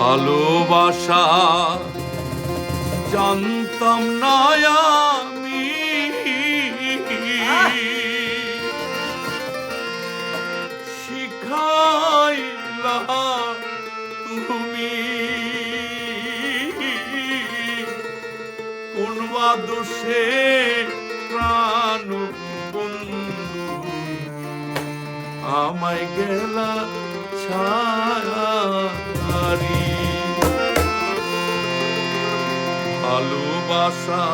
ভালোবাসা। জানতাম না আমি। তুমি। কোন দোষে প্রাণ আমায় গেলা ছাড়ি। ভালোবাসা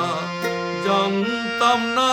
জানতাম না